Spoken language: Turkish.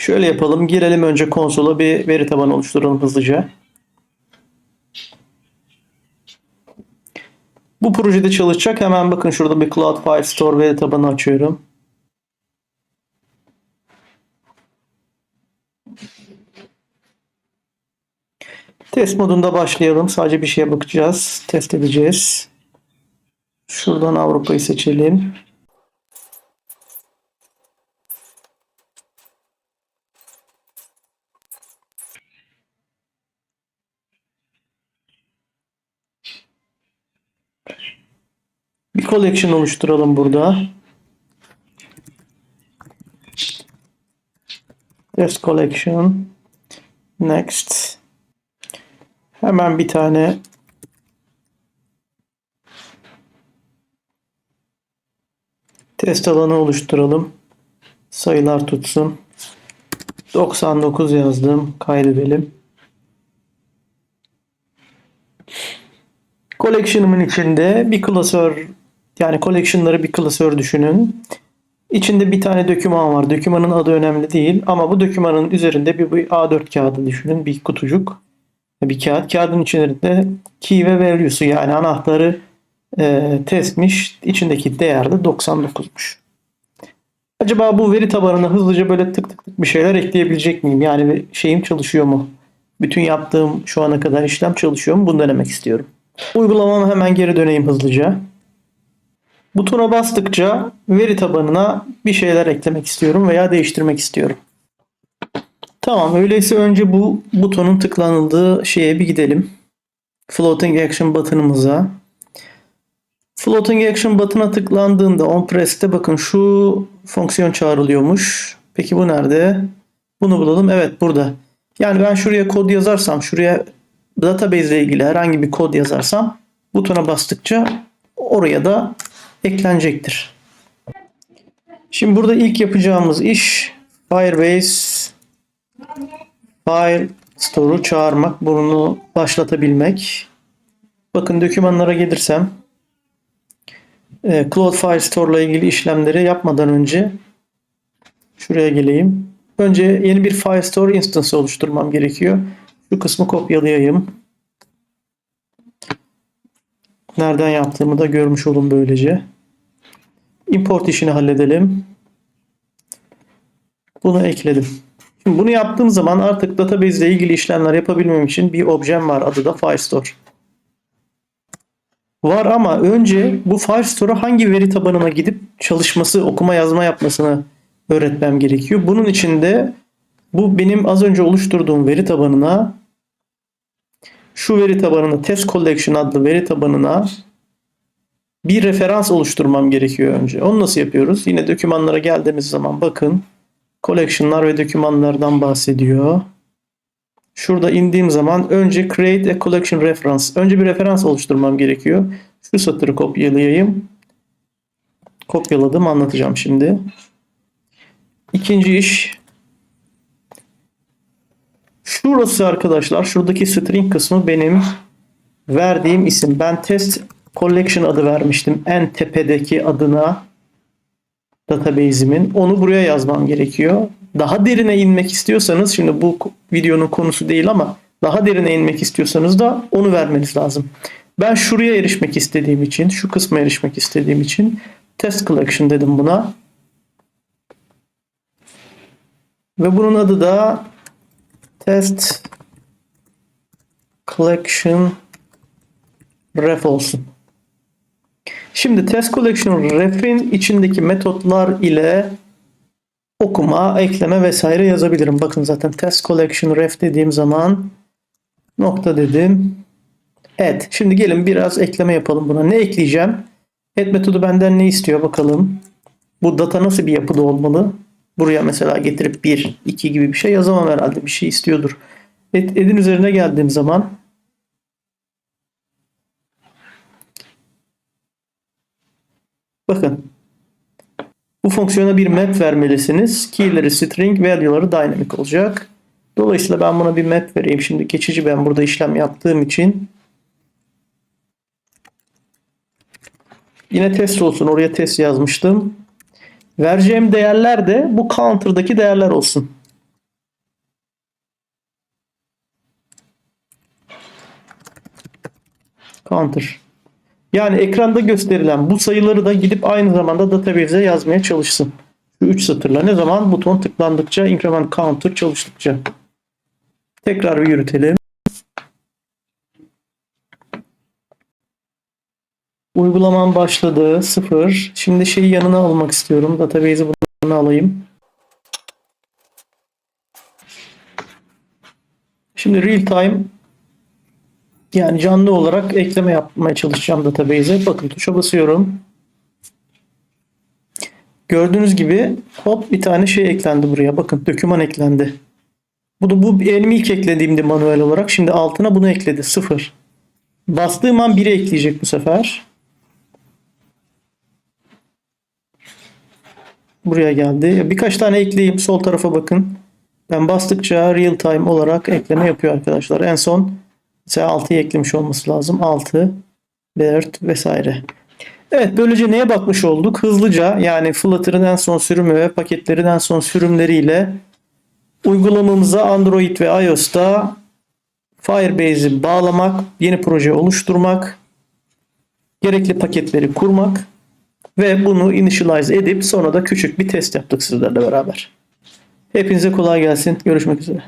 Şöyle yapalım. Girelim önce konsola bir veri tabanı oluşturalım hızlıca. Bu projede çalışacak. Hemen bakın şurada bir Cloud File Store veri tabanı açıyorum. Test modunda başlayalım. Sadece bir şeye bakacağız. Test edeceğiz. Şuradan Avrupa'yı seçelim. Collection oluşturalım burada. Test collection. Next. Hemen bir tane test alanı oluşturalım. Sayılar tutsun. 99 yazdım. Kaydedelim. Collection'ımın içinde bir klasör yani collection'ları bir klasör düşünün. İçinde bir tane doküman var. Dokümanın adı önemli değil ama bu dokümanın üzerinde bir, bir A4 kağıdı düşünün. Bir kutucuk. Bir kağıt. Kağıdın içerisinde key ve value'su yani anahtarı e, testmiş. İçindeki değer de 99'muş. Acaba bu veri tabanına hızlıca böyle tık tık tık bir şeyler ekleyebilecek miyim? Yani şeyim çalışıyor mu? Bütün yaptığım şu ana kadar işlem çalışıyor mu? Bunu denemek istiyorum. Uygulamama hemen geri döneyim hızlıca. Butona bastıkça veri tabanına bir şeyler eklemek istiyorum veya değiştirmek istiyorum. Tamam öyleyse önce bu butonun tıklanıldığı şeye bir gidelim. Floating Action button'ımıza. Floating Action button'a tıklandığında on press'te bakın şu fonksiyon çağrılıyormuş. Peki bu nerede? Bunu bulalım. Evet burada. Yani ben şuraya kod yazarsam, şuraya database ile ilgili herhangi bir kod yazarsam butona bastıkça oraya da eklenecektir. Şimdi burada ilk yapacağımız iş Firebase File Store'u çağırmak, bunu başlatabilmek. Bakın dokümanlara gelirsem e, Cloud File Store ile ilgili işlemleri yapmadan önce şuraya geleyim. Önce yeni bir File Store instance oluşturmam gerekiyor. Şu kısmı kopyalayayım. Nereden yaptığımı da görmüş olun böylece. Import işini halledelim. Bunu ekledim. Şimdi bunu yaptığım zaman artık database ile ilgili işlemler yapabilmem için bir objem var. Adı da FileStore. Var ama önce bu FileStore'a hangi veri tabanına gidip çalışması, okuma yazma yapmasını öğretmem gerekiyor. Bunun için de bu benim az önce oluşturduğum veri tabanına şu veri tabanına test collection adlı veri tabanına bir referans oluşturmam gerekiyor önce. Onu nasıl yapıyoruz? Yine dokümanlara geldiğimiz zaman bakın collection'lar ve dokümanlardan bahsediyor. Şurada indiğim zaman önce create a collection reference. Önce bir referans oluşturmam gerekiyor. Şu satırı kopyalayayım. Kopyaladım anlatacağım şimdi. İkinci iş Şurası arkadaşlar, şuradaki string kısmı benim verdiğim isim. Ben test collection adı vermiştim. En tepedeki adına database'imin. Onu buraya yazmam gerekiyor. Daha derine inmek istiyorsanız, şimdi bu videonun konusu değil ama daha derine inmek istiyorsanız da onu vermeniz lazım. Ben şuraya erişmek istediğim için, şu kısma erişmek istediğim için test collection dedim buna. Ve bunun adı da test collection ref olsun. Şimdi test collection ref'in içindeki metotlar ile okuma, ekleme vesaire yazabilirim. Bakın zaten test collection ref dediğim zaman nokta dedim. Add. Şimdi gelin biraz ekleme yapalım buna. Ne ekleyeceğim? Add metodu benden ne istiyor bakalım. Bu data nasıl bir yapıda olmalı? Buraya mesela getirip 1, 2 gibi bir şey yazamam herhalde. Bir şey istiyordur. Add, add'in üzerine geldiğim zaman bakın bu fonksiyona bir map vermelisiniz. Key'leri string, value'ları dynamic olacak. Dolayısıyla ben buna bir map vereyim. Şimdi geçici ben burada işlem yaptığım için yine test olsun. Oraya test yazmıştım. Vereceğim değerler de bu counter'daki değerler olsun. Counter. Yani ekranda gösterilen bu sayıları da gidip aynı zamanda database'e yazmaya çalışsın. Şu 3 satırla ne zaman buton tıklandıkça increment counter çalıştıkça. Tekrar bir yürütelim. Uygulamam başladı. Sıfır. Şimdi şeyi yanına almak istiyorum. Database'i bunun alayım. Şimdi real time yani canlı olarak ekleme yapmaya çalışacağım database'e. Bakın tuşa basıyorum. Gördüğünüz gibi hop bir tane şey eklendi buraya. Bakın döküman eklendi. Bu da bu benim ilk eklediğimdi manuel olarak. Şimdi altına bunu ekledi. Sıfır. Bastığım an 1'i ekleyecek bu sefer. Buraya geldi. Birkaç tane ekleyeyim. Sol tarafa bakın. Ben bastıkça real time olarak ekleme yapıyor arkadaşlar. En son mesela 6'yı eklemiş olması lazım. 6, 4 vesaire. Evet böylece neye bakmış olduk? Hızlıca yani Flutter'ın en son sürümü ve paketlerin en son sürümleriyle uygulamamıza Android ve iOS'ta Firebase'i bağlamak, yeni proje oluşturmak, gerekli paketleri kurmak ve bunu initialize edip sonra da küçük bir test yaptık sizlerle beraber. Hepinize kolay gelsin. Görüşmek üzere.